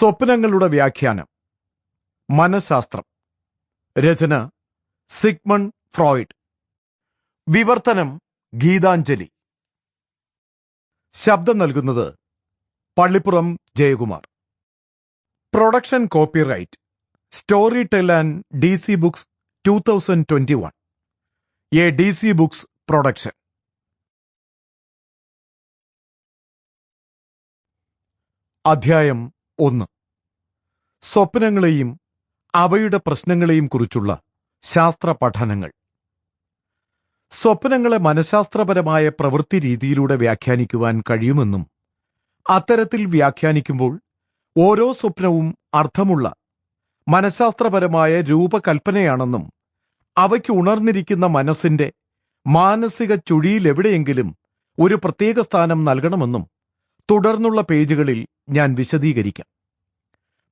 സ്വപ്നങ്ങളുടെ വ്യാഖ്യാനം. മനഃശാസ്ത്രം. രചന സിഗ്മൺ ഫ്രോയിഡ്. വിവർത്തനം ഗീതാഞ്ജലി. ശബ്ദം നൽകുന്നത് Pallippuram Jayakumar. Production copyright. Storytel and D C books two thousand twenty one. A D C books production. അധ്യായം ഒന്ന്. സ്വപ്നങ്ങളെയും അവയുടെ പ്രശ്നങ്ങളെയും കുറിച്ചുള്ള ശാസ്ത്ര പഠനങ്ങൾ സ്വപ്നങ്ങളെ മനഃശാസ്ത്രപരമായ പ്രവൃത്തി രീതിയിലൂടെ വ്യാഖ്യാനിക്കുവാൻ കഴിയുമെന്നും അത്തരത്തിൽ വ്യാഖ്യാനിക്കുമ്പോൾ ഓരോ സ്വപ്നവും അർത്ഥമുള്ള മനഃശാസ്ത്രപരമായ രൂപകൽപ്പനയാണെന്നും അവയ്ക്ക് ഉണർന്നിരിക്കുന്ന മനസ്സിന്റെ മാനസിക ചുഴിയിലെവിടെയെങ്കിലും ഒരു പ്രത്യേക സ്ഥാനം നൽകണമെന്നും തുടർന്നുള്ള പേജുകളിൽ ഞാൻ വിശദീകരിക്കാം.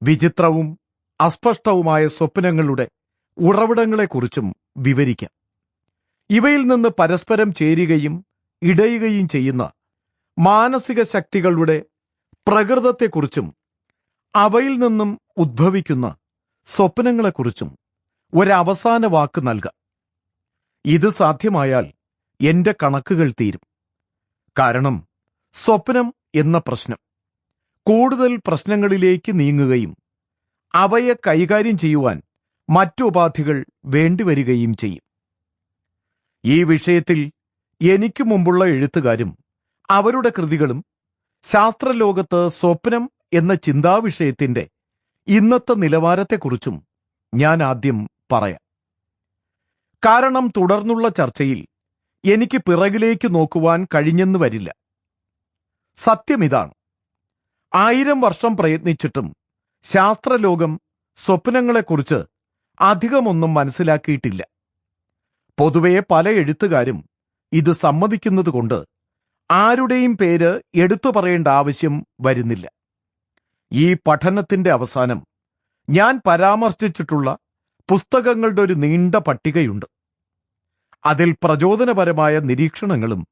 വിചിത്രവും അസ്പഷ്ടവുമായ സ്വപ്നങ്ങളുടെ ഉറവിടങ്ങളെക്കുറിച്ചും വിവരിക്കാം. ഇവയിൽ നിന്ന് പരസ്പരം ചേരുകയും ഇടയുകയും ചെയ്യുന്ന മാനസിക ശക്തികളുടെ പ്രകൃതത്തെക്കുറിച്ചും അവയിൽ നിന്നും ഉദ്ഭവിക്കുന്ന സ്വപ്നങ്ങളെക്കുറിച്ചും ഒരവസാന വാക്ക് നൽകാം. ഇത് സാധ്യമായാൽ എന്റെ കണക്കുകൾ തീരും. കാരണം സ്വപ്നം എന്ന പ്രശ്നം. കൂടുതൽ പ്രശ്നങ്ങളിലേക്ക് നീങ്ങുകയും അവയെ കൈകാര്യം ചെയ്യുവാൻ മറ്റുപാധികൾ വേണ്ടിവരികയും ചെയ്യും. ഈ വിഷയത്തിൽ എനിക്ക് മുമ്പുള്ള എഴുത്തുകാരും അവരുടെ കൃതികളും ശാസ്ത്രലോകത്ത് സ്വപ്നം എന്ന ചിന്താവിഷയത്തിന്റെ ഇന്നത്തെ നിലവാരത്തെക്കുറിച്ചും ഞാൻ ആദ്യം പറയാം. കാരണം തുടർന്നുള്ള ചർച്ചയിൽ എനിക്ക് പിറകിലേക്ക് നോക്കുവാൻ കഴിഞ്ഞെന്ന് വരില്ല. സത്യമിതാണ്. ആയിരം വർഷം പ്രയത്നിച്ചിട്ടും ശാസ്ത്രലോകം സ്വപ്നങ്ങളെക്കുറിച്ച് അധികമൊന്നും മനസ്സിലാക്കിയിട്ടില്ല. പൊതുവെ പല എഴുത്തുകാരും ഇത് സമ്മതിക്കുന്നതുകൊണ്ട് ആരുടെയും പേര് എടുത്തു പറയേണ്ട ആവശ്യം വരുന്നില്ല. ഈ പഠനത്തിന്റെ അവസാനം ഞാൻ പരാമർശിച്ചിട്ടുള്ള പുസ്തകങ്ങളുടെ ഒരു നീണ്ട പട്ടികയുണ്ട്. അതിൽ പ്രചോദനപരമായ നിരീക്ഷണങ്ങളും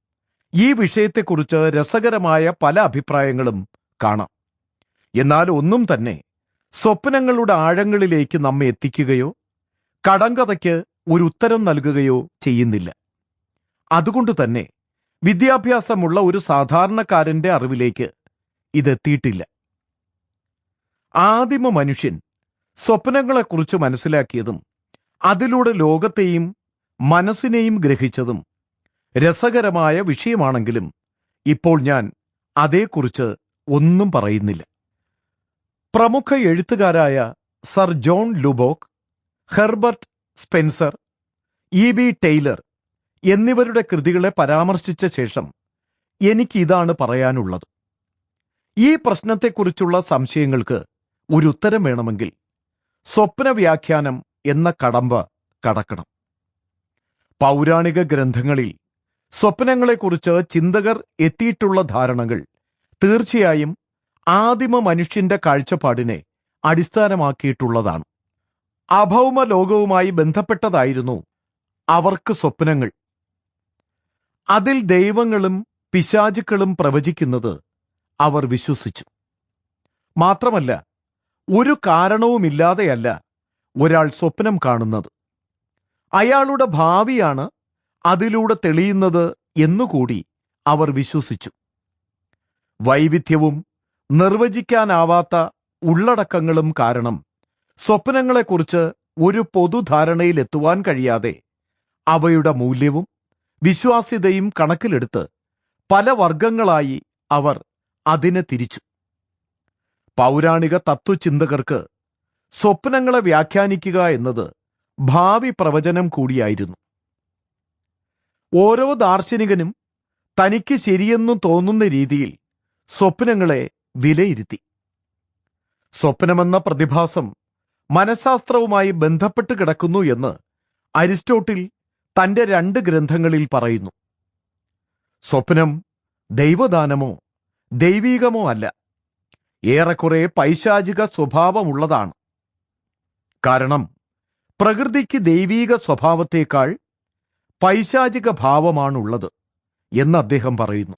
ഈ വിഷയത്തെക്കുറിച്ച് രസകരമായ പല അഭിപ്രായങ്ങളും കാണാം. എന്നാൽ ഒന്നും തന്നെ സ്വപ്നങ്ങളുടെ ആഴങ്ങളിലേക്ക് നമ്മെ എത്തിക്കുകയോ കടങ്കഥയ്ക്ക് ഒരു ഉത്തരം നൽകുകയോ ചെയ്യുന്നില്ല. അതുകൊണ്ട് തന്നെ വിദ്യാഭ്യാസമുള്ള ഒരു സാധാരണക്കാരന്റെ അറിവിലേക്ക് ഇതെത്തിയിട്ടില്ല ആദിമ മനുഷ്യൻ സ്വപ്നങ്ങളെക്കുറിച്ച് മനസ്സിലാക്കിയതും അതിലൂടെ ലോകത്തെയും മനസ്സിനെയും ഗ്രഹിച്ചതും രസകരമായ വിഷയമാണെങ്കിലും ഇപ്പോൾ ഞാൻ അതേക്കുറിച്ച് ഒന്നും പറയുന്നില്ല. പ്രമുഖ എഴുത്തുകാരായ sir John Lubbock Herbert Spencer E B Tylor എന്നിവരുടെ കൃതികളെ പരാമർശിച്ച ശേഷം എനിക്കിതാണ് പറയാനുള്ളത്. ഈ പ്രശ്നത്തെക്കുറിച്ചുള്ള സംശയങ്ങൾക്ക് ഒരു ഉത്തരം വേണമെങ്കിൽ സ്വപ്ന വ്യാഖ്യാനം എന്ന കടമ്പ കടക്കണം. പൗരാണിക ഗ്രന്ഥങ്ങളിൽ സ്വപ്നങ്ങളെക്കുറിച്ച് ചിന്തകർ എത്തിയിട്ടുള്ള ധാരണകൾ. തീർച്ചയായും ആദിമ മനുഷ്യന്റെ കാഴ്ചപ്പാടിനെ അടിസ്ഥാനമാക്കിയിട്ടുള്ളതാണ്. അഭൗമ ലോകവുമായി ബന്ധപ്പെട്ടതായിരുന്നു അവർക്ക് സ്വപ്നങ്ങൾ. അതിൽ ദൈവങ്ങളും പിശാചുക്കളും പ്രവചിക്കുന്നത് അവർ വിശ്വസിച്ചു. മാത്രമല്ല ഒരു കാരണവുമില്ലാതെയല്ല ഒരാൾ സ്വപ്നം കാണുന്നത്. അയാളുടെ ഭാവിയാണ് അതിലൂടെ തെളിയുന്നത് എന്നുകൂടി അവർ വിശ്വസിച്ചു. വൈവിധ്യവും നിർവചിക്കാനാവാത്ത ഉള്ളടക്കങ്ങളും കാരണം സ്വപ്നങ്ങളെക്കുറിച്ച് ഒരു പൊതുധാരണയിലെത്തുവാൻ കഴിയാതെ അവയുടെ മൂല്യവും വിശ്വാസ്യതയും കണക്കിലെടുത്ത് പല വർഗങ്ങളായി അവർ അതിനെ തിരിച്ചു. പൗരാണിക തത്വചിന്തകർക്ക് സ്വപ്നങ്ങളെ വ്യാഖ്യാനിക്കുക എന്നത് ഭാവി പ്രവചനം കൂടിയായിരുന്നു. ഓരോ ദാർശനികനും തനിക്ക് ശരിയെന്നു തോന്നുന്ന രീതിയിൽ സ്വപ്നങ്ങളെ വിലയിരുത്തി. സ്വപ്നമെന്ന പ്രതിഭാസം മനഃശാസ്ത്രവുമായി ബന്ധപ്പെട്ട് കിടക്കുന്നു എന്ന് അരിസ്റ്റോട്ടിൽ തന്റെ രണ്ട് ഗ്രന്ഥങ്ങളിൽ പറയുന്നു. സ്വപ്നം ദൈവദാനമോ ദൈവീകമോ അല്ല ഏറെക്കുറെ പൈശാചിക സ്വഭാവമുള്ളതാണ്. കാരണം പ്രകൃതിക്ക് ദൈവീക സ്വഭാവത്തേക്കാൾ പൈശാചിക ഭാവമാണുള്ളത് എന്ന് അദ്ദേഹം പറയുന്നു.